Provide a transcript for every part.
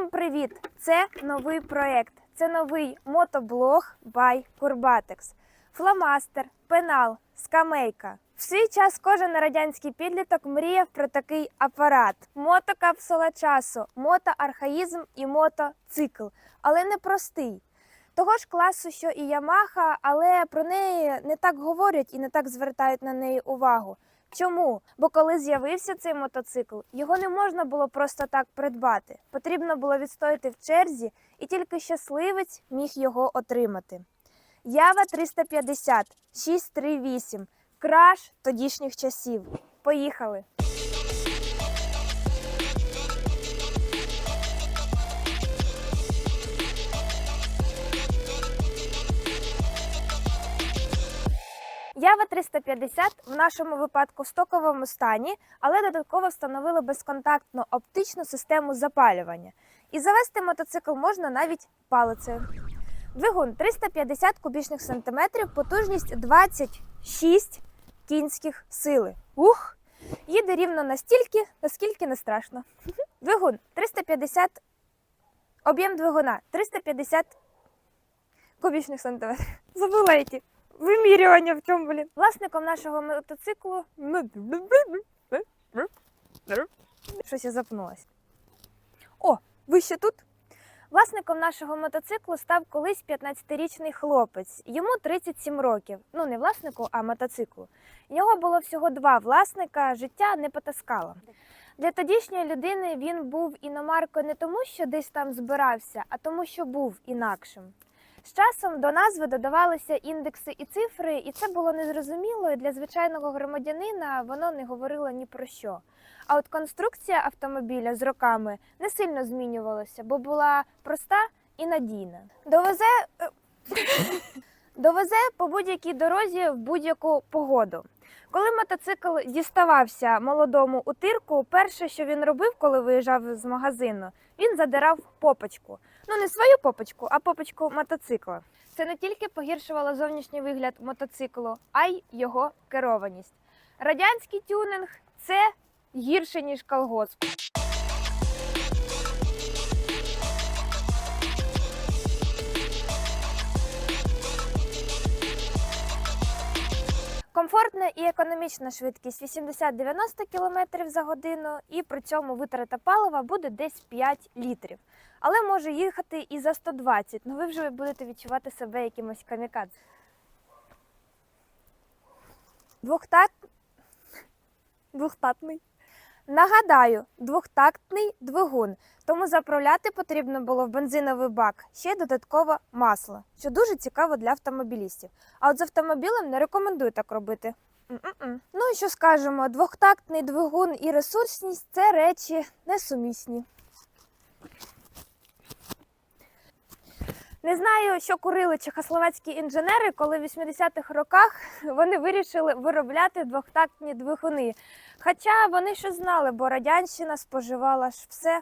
привіт! Це новий проект. Це новий мотоблог by Курбатекс. Фломастер, пенал, скамейка. В свій час кожен радянський підліток мріяв про такий апарат: мотокапсула часу, мотоархаїзм і мотоцикл, але не простий. Того ж класу, що і Ямаха, але про неї не так говорять і не так звертають на неї увагу. Чому? Бо коли з'явився цей мотоцикл, його не можна було просто так придбати. Потрібно було відстояти в черзі, і тільки щасливець міг його отримати. Ява 350 638 краш тодішніх часів. Поїхали! Ява 350 в нашому випадку в стоковому стані, але додатково встановили безконтактну оптичну систему запалювання. І завести мотоцикл можна навіть палицею. Двигун 350 кубічних сантиметрів, потужність 26 кінських сили. Ух! Їде рівно настільки, наскільки не страшно. Двигун 350, об'єм двигуна 350 кубічних сантиметрів. Забула які. Вимірювання в цьому, блін. Власником нашого мотоциклу. Щось я запнулась. О, ви ще тут? Власником нашого мотоциклу став колись 15-річний хлопець. Йому 37 років. Ну, не власнику, а мотоциклу. У нього було всього два власника, життя не потаскало. Для тодішньої людини він був іномаркою не тому, що десь там збирався, а тому, що був інакшим. З часом до назви додавалися індекси і цифри, і це було незрозуміло, і для звичайного громадянина воно не говорило ні про що. А от конструкція автомобіля з роками не сильно змінювалася, бо була проста і надійна. Довезе, е, довезе по будь-якій дорозі в будь-яку погоду. Коли мотоцикл діставався молодому утирку, перше, що він робив, коли виїжджав з магазину, він задирав попочку. Ну не свою попочку, а попочку мотоцикла. Це не тільки погіршувало зовнішній вигляд мотоциклу, а й його керованість. Радянський тюнинг це гірше ніж колгосп. І економічна швидкість 80-90 км за годину, і при цьому витрата палива буде десь 5 літрів. Але може їхати і за 120, ну ви вже будете відчувати себе якимось камікадзе. Двохтак... Двохтатний. Нагадаю, двохтактний двигун, тому заправляти потрібно було в бензиновий бак ще й додатково масло, що дуже цікаво для автомобілістів. А от з автомобілем не рекомендую так робити. Ну і що скажемо, двохтактний двигун і ресурсність це речі несумісні. Не знаю, що курили чехословацькі інженери, коли в 80-х роках вони вирішили виробляти двохтактні двигуни. Хоча вони що знали, бо радянщина споживала ж все.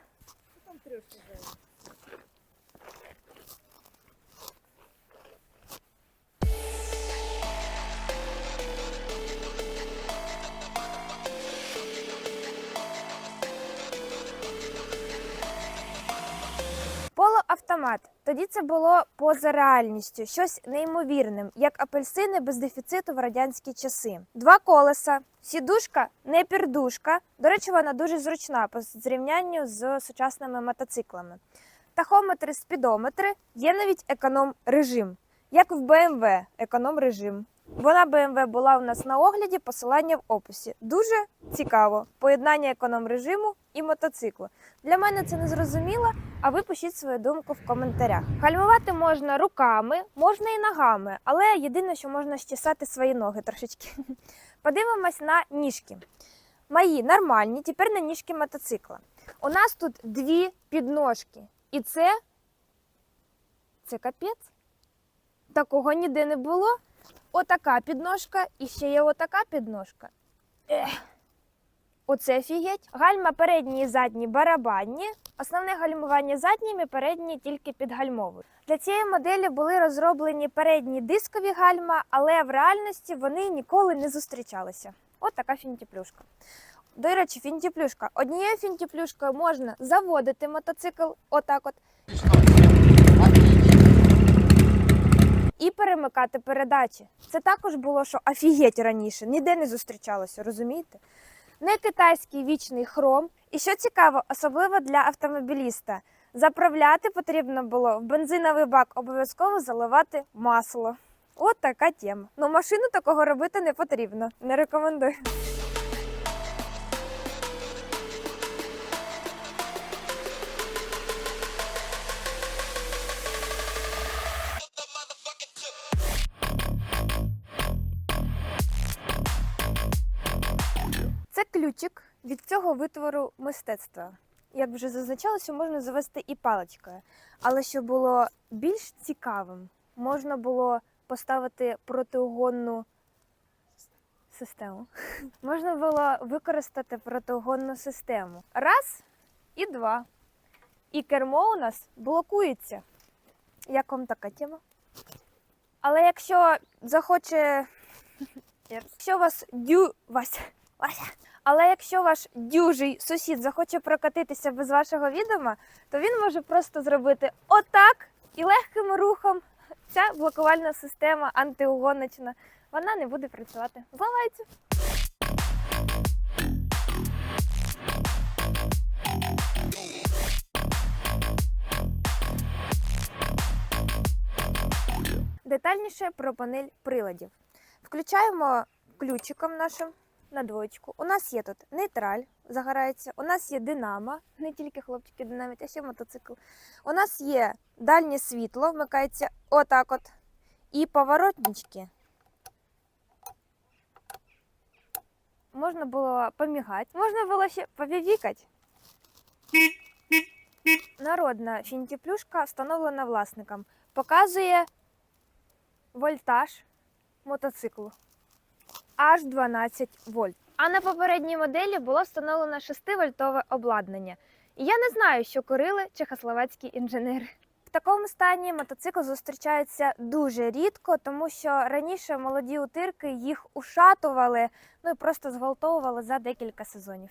Тоді це було поза реальністю, щось неймовірним, як апельсини без дефіциту в радянські часи. Два колеса, сідушка, не пірдушка. До речі, вона дуже зручна по зрівнянню з сучасними мотоциклами. Тахометри, спідометри, є навіть економ режим, як в BMW економ режим. Вона BMW була у нас на огляді, посилання в описі. Дуже цікаво поєднання економ режиму і мотоциклу. Для мене це не зрозуміло, а ви пишіть свою думку в коментарях. Гальмувати можна руками, можна і ногами, але єдине, що можна щесати свої ноги трошечки. Подивимось на ніжки. Мої нормальні, тепер на ніжки мотоцикла. У нас тут дві підножки. І це. Це капець. Такого ніде не було. Отака підножка і ще є отака підножка. Ех. Оце фігеть. Гальма передні і задні барабанні. Основне гальмування задніми, передні тільки підгальмовують. Для цієї моделі були розроблені передні дискові гальма, але в реальності вони ніколи не зустрічалися. От така фінтіплюшка. До речі, фінтіплюшка. Однією фінтіплюшкою можна заводити мотоцикл, отак от, перемикати передачі. Це також було, що офігеть раніше, ніде не зустрічалося, розумієте? Не китайський вічний хром. І що цікаво, особливо для автомобіліста, заправляти потрібно було в бензиновий бак, обов'язково заливати масло. От така тема. Ну, машину такого робити не потрібно. Не рекомендую. Ключик від цього витвору мистецтва. Як вже зазначалося, можна завести і паличкою. Але що було більш цікавим, можна було поставити протиугонну систему. Можна було використати протиугонну систему. Раз і два. І кермо у нас блокується. Як вам така тема? Але якщо захоче. Якщо вас дю. Вася. Вася. Але якщо ваш дюжий сусід захоче прокатитися без вашого відома, то він може просто зробити отак і легким рухом ця блокувальна система антиугоночна, вона не буде працювати. Зламається. Детальніше про панель приладів. Включаємо ключиком нашим на двоєчку. У нас є тут нейтраль, загорається. У нас є динамо, не тільки хлопчики динамить, а ще мотоцикл. У нас є дальнє світло, вмикається отак от. І поворотнички. Можна було помігати, можна було ще повівікати. Народна фінтіплюшка встановлена власником. Показує вольтаж мотоциклу аж 12 вольт. А на попередній моделі було встановлено 6-вольтове обладнання. І я не знаю, що курили чехословацькі інженери. В такому стані мотоцикл зустрічається дуже рідко, тому що раніше молоді утирки їх ушатували, ну і просто зґвалтовували за декілька сезонів.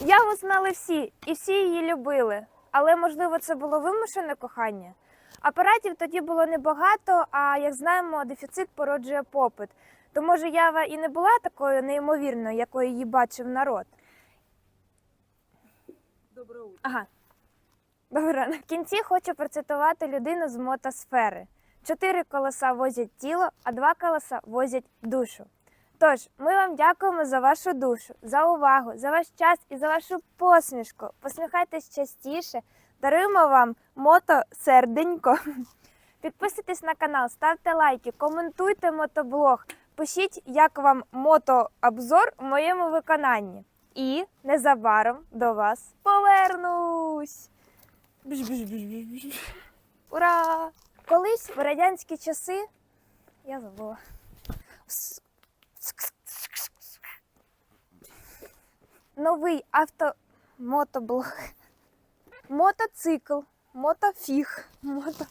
Яву знали всі, і всі її любили. Але можливо це було вимушене кохання. Апаратів тоді було небагато, а як знаємо, дефіцит породжує попит. То може ява і не була такою неймовірною, якою її бачив народ. Доброе утро. Ага. Добре. В кінці хочу процитувати людину з мотосфери. Чотири колеса возять тіло, а два колеса возять душу. Тож, ми вам дякуємо за вашу душу, за увагу, за ваш час і за вашу посмішку. Посміхайтесь частіше. Даруємо вам мотосерденько. Підписуйтесь на канал, ставте лайки, коментуйте мотоблог, пишіть, як вам мотообзор в моєму виконанні. І незабаром до вас повернусь. Ура! Колись в радянські часи я забула. Новий автомотоблог. Мотоцикл, мотофіг, мото...